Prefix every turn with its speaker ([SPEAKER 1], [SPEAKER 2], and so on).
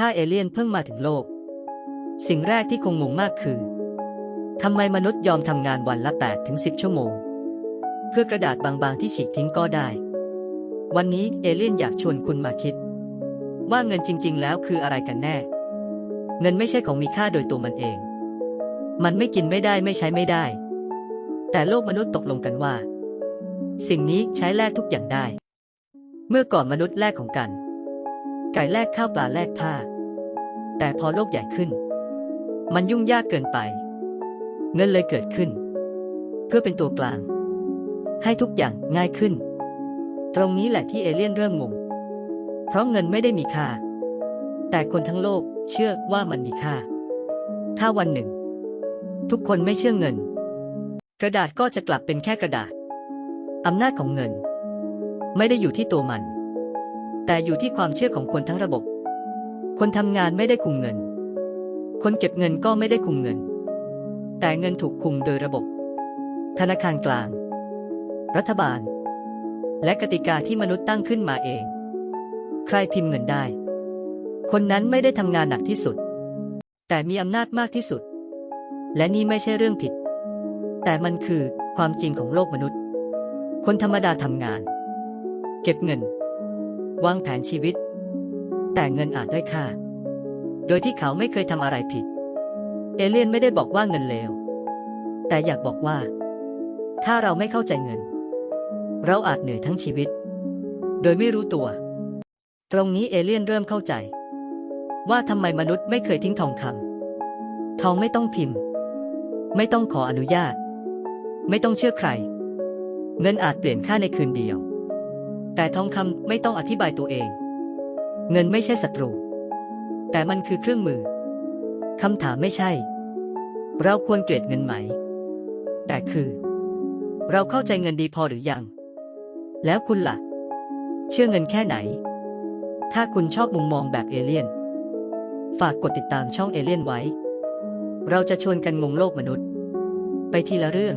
[SPEAKER 1] ถ้าเอเลี่ยนเพิ่งมาถึงโลก สิ่งแรกที่คงงงมากคือทำไมมนุษย์ยอมทำงานวันละ 8 ถึง 10 ชั่วโมง เพื่อกระดาษบางๆที่ฉีกทิ้งก็ได้ วันนี้เอเลี่ยนอยากชวนคุณมาคิด ว่าเงินจริง ๆ แล้วคืออะไรกันแน่ เงินไม่ใช่ของมีค่าโดยตัวมันเอง มันไม่กินไม่ได้ไม่ใช้ไม่ได้ แต่โลกมนุษย์ตกลงกันว่า สิ่งนี้ใช้แลกทุกอย่างได้ เมื่อก่อนมนุษย์แลกของกัน ไก่แลกข้าวปลาแลกผ้า แต่พอโลกใหญ่ขึ้น มันยุ่งยากเกินไป เงินเลยเกิดขึ้น เพื่อเป็นตัวกลาง ให้ทุกอย่างง่ายขึ้น ตรงนี้แหละที่เอเลี่ยนเริ่มงง เพราะเงินไม่ได้มีค่า แต่คนทั้งโลกเชื่อว่ามันมีค่า ถ้าวันหนึ่ง ทุกคนไม่เชื่อเงิน กระดาษก็จะกลับเป็นแค่กระดาษอำนาจของเงิน ไม่ได้อยู่ที่ตัวมัน แต่อยู่ที่ความเชื่อของคนทั้งระบบ คนทำงานไม่ได้คุมเงิน คนเก็บเงินก็ไม่ได้คุมเงิน แต่เงินถูกคุมโดยระบบ ธนาคารกลาง รัฐบาล และกติกาที่มนุษย์ตั้งขึ้นมาเอง ใครพิมพ์เงินได้ คนนั้นไม่ได้ทำงานหนักที่สุด แต่มีอำนาจมากที่สุด และนี่ไม่ใช่เรื่องผิด แต่มันคือความจริงของโลกมนุษย์ คนธรรมดาทำงาน เก็บเงิน วางแผนชีวิต แต่เงินอาจได้ค่า โดยที่เขาไม่เคยทำอะไรผิด เอเลียนไม่ได้บอกว่าเงินเลว แต่อยากบอกว่า ถ้าเราไม่เข้าใจเงิน เราอาจเหนื่อยทั้งชีวิต โดยไม่รู้ตัว ตรงนี้เอเลียนเริ่มเข้าใจ ว่าทำไมมนุษย์ไม่เคยทิ้งทองคำทองไม่ต้องพิมพ์ ไม่ต้องขออนุญาต ไม่ต้องเชื่อใคร เงินอาจเปลี่ยนค่าในคืนเดียว แต่ทองคำไม่ต้องอธิบายตัวเอง เงินไม่ใช่ศัตรู แต่มันคือเครื่องมือคำถามไม่ใช่ เราควรเกลียดเงินไหม แต่คือ เราเข้าใจเงินดีพอหรือยัง แล้วคุณล่ะ เชื่อเงินแค่ไหน ถ้าคุณชอบมุมมองแบบเอเลี่ยน ฝากกดติดตามช่องเอเลี่ยนไว้ เราจะชวนกันงงโลกมนุษย์ ไปทีละเรื่อง